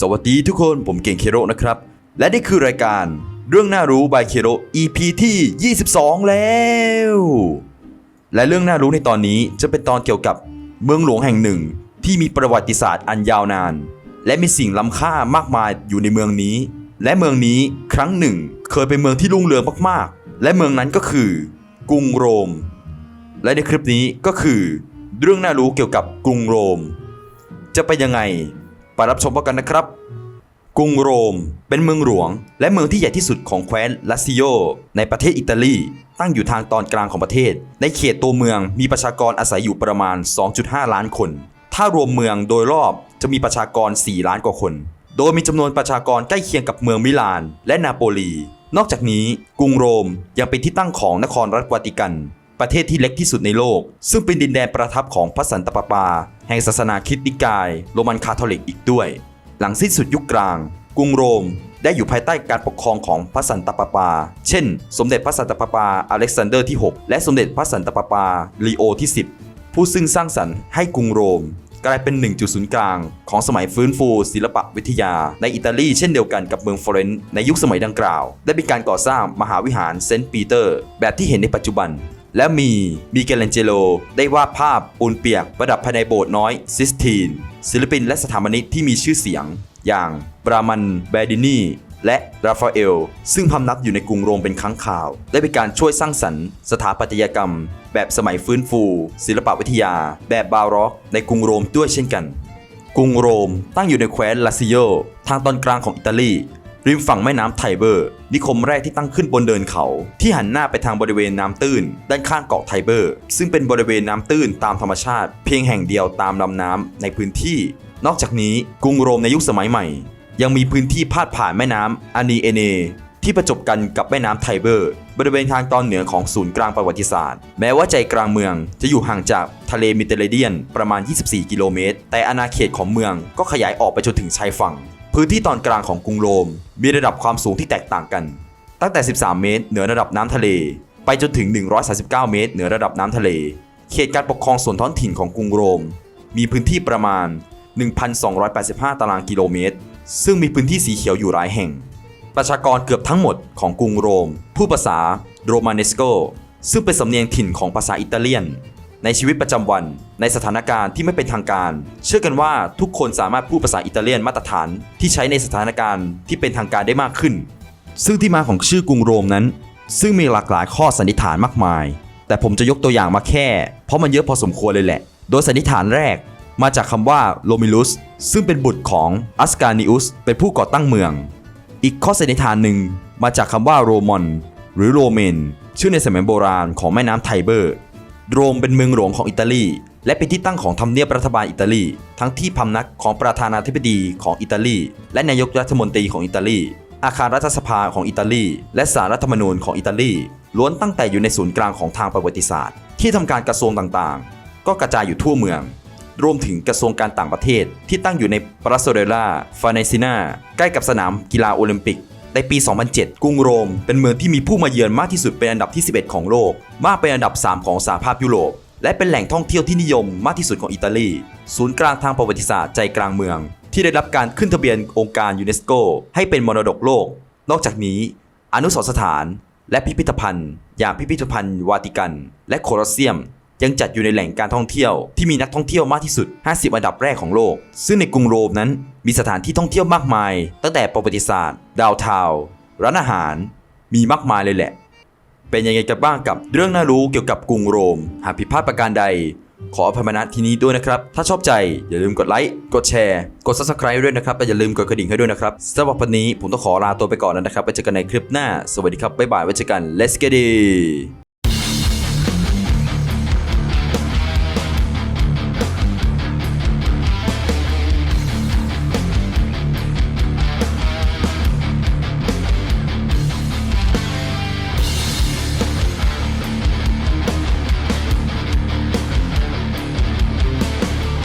สวัสดีทุกคนผมเก่งเคโรนะครับ และนี่คือรายการเรื่องน่ารู้ by เคโร EP ที่ 22 แล้ว และเรื่องน่ารู้ในตอนนี้จะเป็นตอนเกี่ยวกับเมืองหลวงแห่งหนึ่ง ที่มีประวัติศาสตร์อันยาวนาน และมีสิ่งล้ำค่ามากมายอยู่ในเมืองนี้ และเมืองนี้ครั้งหนึ่ง เคยเป็นเมืองที่รุ่งเรืองมากๆ และเมืองนั้นก็คือกรุงโรม และในคลิปนี้ก็คือ เรื่องน่ารู้เกี่ยวกับกรุงโรม จะเป็นยังไง ไปรับชมกันนะครับ กรุงโรม เป็นเมืองหลวง และเมืองที่ใหญ่ที่สุดของแคว้นลาซิโอในประเทศอิตาลี ตั้งอยู่ทางตอนกลางของประเทศ ในเขตตัวเมืองมีประชากรอาศัยอยู่ประมาณ 2.5 ล้านคน ถ้ารวมเมืองโดยรอบจะมีประชากร 4 ล้านกว่าคน โดยมีจำนวนประชากรใกล้เคียงกับเมืองมิลาน และนาโปลี นอกจากนี้กรุงโรมยังเป็นที่ตั้งของนครรัฐวาติกัน ประเทศที่เล็กที่สุดในโลก ซึ่งเป็นดินแดนประทับของพระสันตะปาปา แห่งศาสนาคริสต์นิกาย โรมันคาทอลิกอีกด้วย หลังสิ้นสุดยุคกลาง กรุงโรมได้อยู่ภายใต้การปกครองของพระสันตะปาปา เช่น สมเด็จพระสันตะปาปาอเล็กซานเดอร์ที่ 6 และสมเด็จพระสันตะปาปาลีโอที่ 10 ผู้ซึ่งสร้างสรรค์ให้กรุงโรม กลายเป็นหนึ่งจุดศูนย์กลาง ของสมัยฟื้นฟูศิลปะวิทยา ในอิตาลีเช่นเดียวกันกับเมืองฟลอเรนซ์ในยุคสมัยดังกล่าว ได้มีการก่อสร้างมหาวิหารเซนต์ปีเตอร์ แบบที่เห็นในปัจจุบัน และมีมิเกลันเจโล ได้วาดภาพปูนเปียกประดับภายในโบสถ์น้อยซิสตีน ศิลปินและสถาปนิกที่มีชื่อเสียง อย่างบรามันแบดินีและราฟาเอล ซึ่งพำนักอยู่ในกรุงโรมเป็นครั้งข่าว ได้เป็นการช่วยสร้างสรรค์สถาปัตยกรรม แบบสมัยฟื้นฟู ศิลปวิทยา แบบบาร็อก ในกรุงโรมด้วยเช่นกัน กรุงโรมตั้งอยู่ในแคว้นลาซิโอทางตอนกลางของอิตาลี ริมฝั่งแม่น้ำไทเบอร์ นิคมแรกที่ตั้งขึ้นบนเดินเขา ที่หันหน้าไปทางบริเวณน้ำตื้น ด้านข้างเกาะไทเบอร์ ซึ่งเป็นบริเวณน้ำตื้นตามธรรมชาติ เพียงแห่งเดียวตามลำน้ำในพื้นที่ นอกจากนี้กรุงโรมในยุคสมัยใหม่ ยังมีพื้นที่พาดผ่านแม่น้ำอานีเอเนที่ประจบกันกับแม่น้ำไทเบอร์ บริเวณทางตอนเหนือของศูนย์กลางประวัติศาสตร์ แม้ว่าใจกลางเมืองจะอยู่ห่างจากทะเลมิเตอร์เรเดียนประมาณ 24 กิโลเมตร แต่อาณาเขตของเมืองก็ขยายออกไปจนถึงชายฝั่ง พื้นที่ตอนกลางของกรุงโรม มีระดับความสูงที่แตกต่างกัน ตั้งแต่ 13 เมตร เหนือระดับน้ำทะเล ไปจนถึง 139 เมตร เหนือระดับน้ำทะเล เขตการปกครองส่วนท้องถิ่นของกรุงโรม มีพื้นที่ประมาณ 1,285 ตารางกิโลเมตร ซึ่งมีพื้นที่สีเขียวอยู่หลายแห่ง ประชากรเกือบทั้งหมดของกรุงโรม ผู้ภาษาโรมาเนสโกซึ่งเป็นสำเนียงถิ่นของภาษาอิตาเลียน ในชีวิตประจำวัน ในสถานการณ์ที่ไม่เป็นทางการ เชื่อกันว่าทุกคนสามารถพูดภาษาอิตาเลียนมาตรฐานที่ใช้ในสถานการณ์ที่เป็นทางการได้มากขึ้น ซึ่งที่มาของชื่อกรุงโรมนั้น ซึ่งมีหลากหลายข้อสันนิษฐานมากมาย แต่ผมจะยกตัวอย่างมาแค่ เพราะมันเยอะพอสมควรเลยแหละ โดยสันนิษฐานแรกมาจากคำว่าโรมิลุสซึ่งเป็นบุตรของอัสการนิอุสเป็นผู้ก่อตั้งเมือง อีกข้อสันนิษฐานหนึ่งมาจากคำว่าโรมอนหรือโรเมนชื่อในสมัยโบราณของแม่น้ำไทเบอร์ โรมเป็นเมืองหลวงของอิตาลี และเป็นที่ตั้งของทำเนียบรัฐบาลอิตาลี ทั้งที่พำนักของประธานาธิบดีของอิตาลี และนายกรัฐมนตรีของอิตาลี อาคารรัฐสภาของอิตาลี และสารรัฐธรรมนูญของอิตาลี ล้วนตั้งแต่อยู่ในศูนย์กลางของทางประวัติศาสตร์ ที่ทำการกระทรวงต่างๆ ก็กระจายอยู่ทั่วเมือง รวมถึงกระทรวงการต่างประเทศที่ตั้งอยู่ในปราโซเดล่าฟาเนซิน่าใกล้กับสนามกีฬาโอลิมปิก ในปี 2007 กรุงโรม เป็นเมืองที่มีผู้มาเยือนมากที่สุดเป็นอันดับที่ 11 ของโลก มากเป็นอันดับ 3 ของสหภาพยุโรป และเป็นแหล่งท่องเที่ยวที่นิยมมากที่สุดของอิตาลี ศูนย์กลางทางประวัติศาสตร์ใจกลางเมือง ที่ได้รับการขึ้นทะเบียนองค์การยูเนสโกให้เป็นมรดกโลก นอกจากนี้ อนุสรสถาน และพิพิธภัณฑ์ อย่างพิพิธภัณฑ์วาติกัน และโคลอสเซียม ยังจัดอยู่ในแหล่งการท่องเที่ยวที่มีนักท่องเที่ยวมากที่สุด 50 อันดับแรกของโลก ซึ่งในกรุงโรมนั้นมีสถานที่ท่องเที่ยวมากมาย ตั้งแต่ประวัติศาสตร์ ดาวทาวร้านอาหาร มีมากมายเลยแหละ เป็นยังไงกันบ้างกับเรื่องน่ารู้เกี่ยวกับกรุงโรม หากผิดพลาดประการใด ขออภัยมาณที่นี้ด้วยนะครับ ถ้าชอบใจอย่าลืมกดไลค์ กดแชร์ กด subscribe ด้วยนะครับและอย่าลืมกดกระดิ่งให้ด้วยนะครับสำหรับวันนี้ผมต้องขอลาตัวไปก่อนแล้วนะครับไว้เจอกันในคลิปหน้า สวัสดีครับบ๊ายบายไว้เจอกัน let's get it